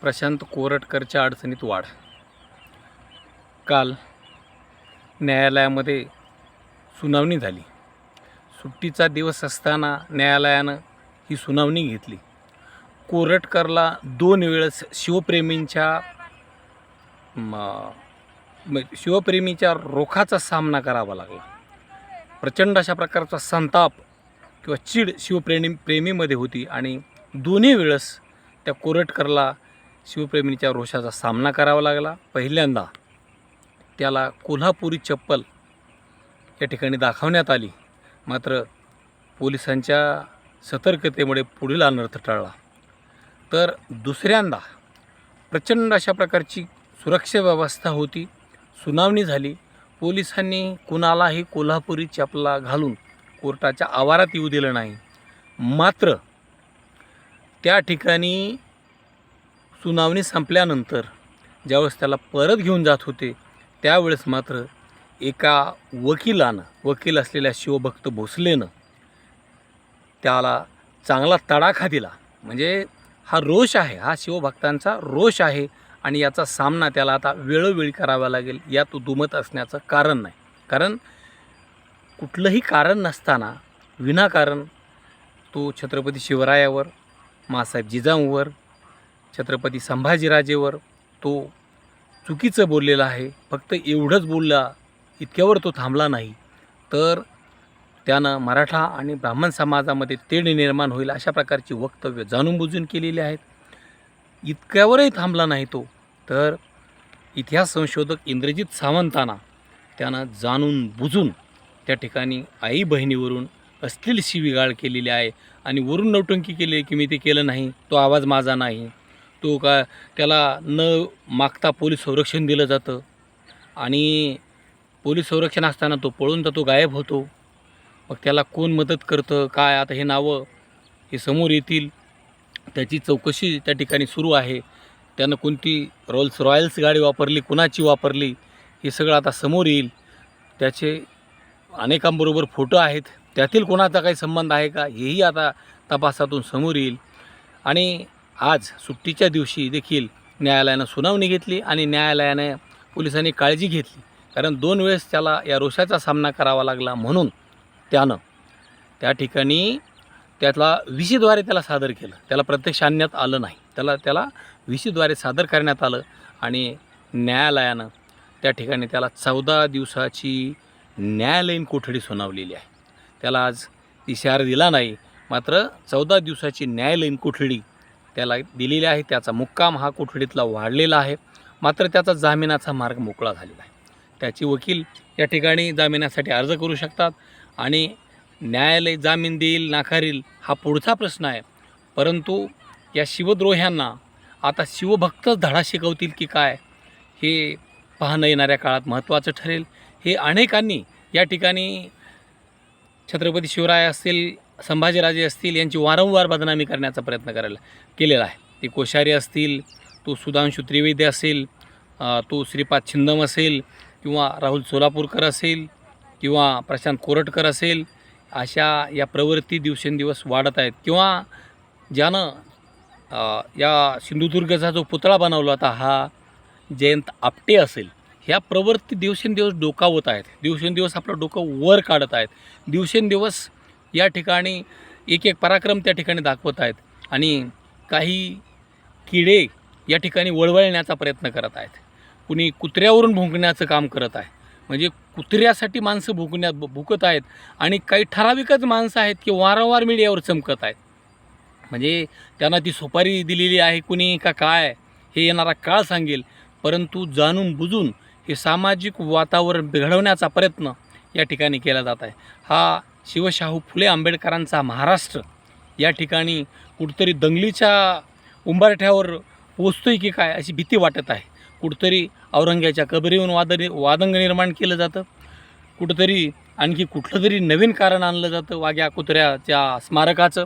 प्रशांत कोरटकरच्या अडचणीत वाढ. काल न्यायालयामध्ये सुनावणी झाली. सुट्टीचा दिवस असताना न्यायालयानं ही सुनावणी घेतली. कोरटकरला दोन वेळेस शिवप्रेमींच्या शिवप्रेमीच्या रोखाचा सामना करावा लागला. प्रचंड अशा प्रकारचा संताप किंवा चीड शिवप्रेमी प्रेमीमध्ये होती आणि दोन्ही वेळेस त्या कोरटकरला शिवप्रेमीच्या रोषाचा सामना करावा लागला. पहिल्यांदा त्याला कोल्हापुरी चप्पल या ठिकाणी दाखवण्यात आली. मात्र पोलिसांच्या सतर्कतेमुळे पुढील अनर्थ टळला. तर दुसऱ्यांदा प्रचंड अशा प्रकारची सुरक्षा व्यवस्था होती. सुनावणी झाली. पोलिसांनी कुणालाही कोल्हापुरी चपला घालून कोर्टाच्या आवारात येऊ दिलं नाही. मात्र त्या ठिकाणी सुनावणी संपल्यानंतर ज्यावेळेस त्याला परत घेऊन जात होते त्यावेळेस मात्र एका वकिलानं वकील असलेल्या शिवभक्त भोसलेनं त्याला चांगला तडाखा दिला. म्हणजे हा रोष आहे हा शिवभक्तांचा रोष आहे आणि याचा सामना त्याला आता वेळोवेळी करावा लागेल यात दुमत असण्याचं कारण नाही. कारण कुठलंही कारण नसताना विनाकारण तो छत्रपती शिवरायावर मासाहेब जिजाऊंवर छत्रपती संभाजीराजेवर तो चुकीचं बोललेला आहे. फक्त एवढंच बोलला इतक्यावर तो थांबला नाही. तर त्यानं मराठा आणि ब्राह्मण समाजामध्ये तेढ निर्माण होईल अशा प्रकारची वक्तव्य जाणून बुजून केलेली आहेत. इतक्यावरही थांबला नाही तो. तर इतिहास संशोधक इंद्रजित सावंतांना त्यानं जाणून बुजून त्या ठिकाणी आई बहिणीवरून अश्लील शिवीगाळ केलेली आहे आणि वरून नौटंकी केली की मी ते केलं नाही तो आवाज माझा नाही. तो का? त्याला न मागता पोलीस संरक्षण दिलं जातं. आणि पोलीस संरक्षण असताना तो पळून जातो गायब होतो. मग त्याला कोण मदत करतं? काय? आता हे नावं हे समोर येतील. त्याची चौकशी त्या ठिकाणी सुरू आहे. त्यानं कोणती रॉल्स रॉयल्स गाडी वापरली कुणाची वापरली हे सगळं आता समोर येईल. त्याचे अनेकांबरोबर फोटो आहेत. त्यातील कोणाचा काही संबंध आहे का? हेही आता तपासातून समोर येईल. आणि आज सुट्टीच्या दिवशी देखील न्यायालयानं सुनावणी घेतली आणि न्यायालयानं पोलिसांनी काळजी घेतली. कारण दोन वेळेस त्याला या रोषाचा सामना करावा लागला म्हणून त्यानं त्या ठिकाणी त्याला विशीद्वारे त्याला सादर केलं. त्याला प्रत्यक्ष आणण्यात आलं नाही. त्याला त्याला विशीद्वारे सादर करण्यात आलं आणि न्यायालयानं त्या ठिकाणी त्याला चौदा दिवसाची न्यायालयीन कोठडी सुनावलेली आहे. त्याला आज इशारा दिला नाही. मात्र चौदा दिवसाची न्यायालयीन कोठडी त्याला दिलेली आहे. त्याचा मुक्काम हा कोठडीतला वाढलेला आहे. मात्र त्याचा जामिनाचा मार्ग मोकळा झालेला आहे. त्याची वकील या ठिकाणी जामिनासाठी अर्ज करू शकतात आणि न्यायालय जामीन देईल नाकारील हा पुढचा प्रश्न आहे. परंतु या शिवद्रोह्यांना आता शिवभक्तच धडा शिकवतील की काय हे पाहणं येणाऱ्या काळात महत्त्वाचं ठरेल. हे अनेकांनी या ठिकाणी छत्रपती शिवराय असतील संभाजीराजे असतील यांची वारंवार बदनामी करण्याचा प्रयत्न करायला केलेला आहे. ते कोश्यारी असतील तो सुधांशु त्रिवेदी असेल तो श्रीपाद छिंदम असेल किंवा राहुल सोलापूरकर असेल किंवा प्रशांत कोरटकर असेल अशा या प्रवृत्ती दिवसेंदिवस वाढत आहेत. किंवा ज्यानं या सिंधुदुर्गचा जो पुतळा बनवला होता हा जयंत आपटे असेल ह्या प्रवृत्ती दिवसेंदिवस डोकावत आहेत. दिवसेंदिवस आपलं डोकं वर काढत आहेत. दिवसेंदिवस या ठिकाणी एक एक पराक्रम त्या ठिकाणी दाखवत आहेत आणि काही किडे या ठिकाणी वळवळण्याचा प्रयत्न करत आहेत. कुणी कुत्र्यावरून भुंकण्याचं काम करत आहे. म्हणजे कुत्र्यासाठी माणसं भुकण्यात भुकत आहेत आणि काही ठराविकच माणसं आहेत की वारंवार मीडियावर चमकत आहेत. म्हणजे त्यांना ती सुपारी दिलेली आहे कुणी का काय हे येणारा काळ सांगेल. परंतु जाणून बुजून हे सामाजिक वातावरण बिघडवण्याचा प्रयत्न या ठिकाणी केला जात आहे. हा शिवशाहू फुले आंबेडकरांचा महाराष्ट्र. या ठिकाणी कुठंतरी दंगलीच्या उंबरठ्यावर पोचतोय की काय अशी भीती वाटत आहे. कुठंतरी औरंग्याच्या कबरीहून वाद वादंग निर्माण केलं जातं. कुठंतरी आणखी कुठलं तरी नवीन कारण आणलं जातं वाघ्या कुत्र्याच्या स्मारकाचं.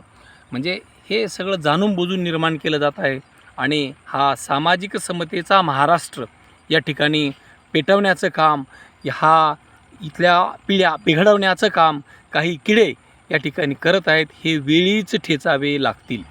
म्हणजे हे सगळं जाणून बुजून निर्माण केलं जात आहे आणि हा सामाजिक समतेचा महाराष्ट्र या ठिकाणी पेटवण्याचं काम हा इथल्या पिढ्या बिघडवण्याचं काम काही किडे या ठिकाणी करत आहेत हे वेळीच ठेचावे लागतील.